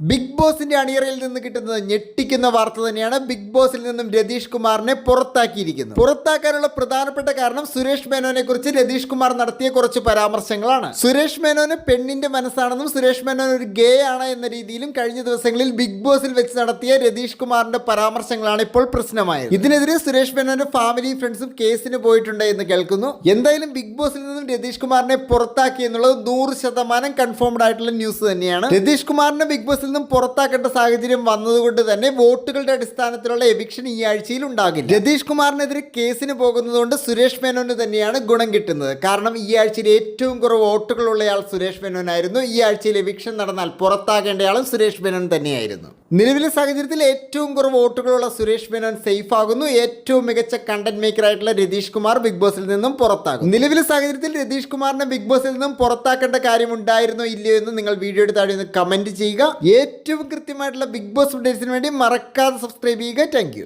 Big ബോസിന്റെ അണിയറയിൽ നിന്ന് കിട്ടുന്നത് ഞെട്ടിക്കുന്ന വാർത്ത തന്നെയാണ് ബിഗ് ബോസിൽ നിന്നും രതീഷ് കുമാറിനെ പുറത്താക്കിയിരിക്കുന്നത്. പുറത്താക്കാനുള്ള പ്രധാനപ്പെട്ട കാരണം സുരേഷ് മേനോനെ കുറിച്ച് രതീഷ് കുമാർ നടത്തിയ കുറച്ച് പരാമർശങ്ങളാണ്. സുരേഷ് മേനോന് പെണ്ണിന്റെ മനസ്സാണെന്നും സുരേഷ് മേനോൻ ഒരു ഗേ ആണ് എന്ന രീതിയിലും കഴിഞ്ഞ ദിവസങ്ങളിൽ ബിഗ് ബോസിൽ വെച്ച് നടത്തിയ രതീഷ് കുമാറിന്റെ പരാമർശങ്ങളാണ് ഇപ്പോൾ പ്രശ്നമായത്. ഇതിനെതിരെ സുരേഷ് മേനോന്റെ ഫാമിലി ഫ്രണ്ട്സും കേസിന് പോയിട്ടുണ്ട് എന്ന് കേൾക്കുന്നു. എന്തായാലും ബിഗ് ബോസിൽ നിന്നും രതീഷ് കുമാറിനെ പുറത്താക്കി എന്നുള്ളത് നൂറ് ശതമാനം കൺഫേംഡ് ആയിട്ടുള്ള ന്യൂസ് തന്നെയാണ്. രതീഷ് കുമാറിനെ ബിഗ് ബോസിൽ നിന്നും പുറത്താക്കേണ്ട സാഹചര്യം വന്നതുകൊണ്ട് തന്നെ വോട്ടുകളുടെ അടിസ്ഥാനത്തിലുള്ള എവിക്ഷൻ ഈ ആഴ്ചയിൽ ഉണ്ടാകില്ല. രതീഷ് കുമാറിനെതിരെ കേസിന് പോകുന്നതുകൊണ്ട് സുരേഷ് മേനോന് തന്നെയാണ് ഗുണം കിട്ടുന്നത്. കാരണം ഈ ആഴ്ചയിൽ ഏറ്റവും കുറവ് വോട്ടുകളുള്ളയാൾ സുരേഷ് മേനോനായിരുന്നു. ഈ ആഴ്ചയിൽ എവിക്ഷൻ നടന്നാൽ പുറത്താകേണ്ടയാളും സുരേഷ് മേനോൻ തന്നെയായിരുന്നു. നിലവിലെ സാഹചര്യത്തിൽ ഏറ്റവും കുറവ് വോട്ടുകളുള്ള സുരേഷ് മേനോൻ സേഫ് ആകുന്നു. ഏറ്റവും മികച്ച കണ്ടന്റ് മേക്കർ ആയിട്ടുള്ള രതീഷ് കുമാർ ബിഗ് ബോസിൽ നിന്നും പുറത്താകും. നിലവിലെ സാഹചര്യത്തിൽ രതീഷ് കുമാറിനെ ബിഗ് ബോസിൽ നിന്നും പുറത്താക്കേണ്ട കാര്യം ഉണ്ടായിരുന്നോ ഇല്ലയോ എന്ന് നിങ്ങൾ വീഡിയോയുടെ താഴെ കമന്റ് ചെയ്യുക. ഏറ്റവും കൃത്യമായിട്ടുള്ള ബിഗ് ബോസ് അപ്ഡേറ്റ്സിന് വേണ്ടി മറക്കാതെ സബ്സ്ക്രൈബ് ചെയ്യുക. താങ്ക്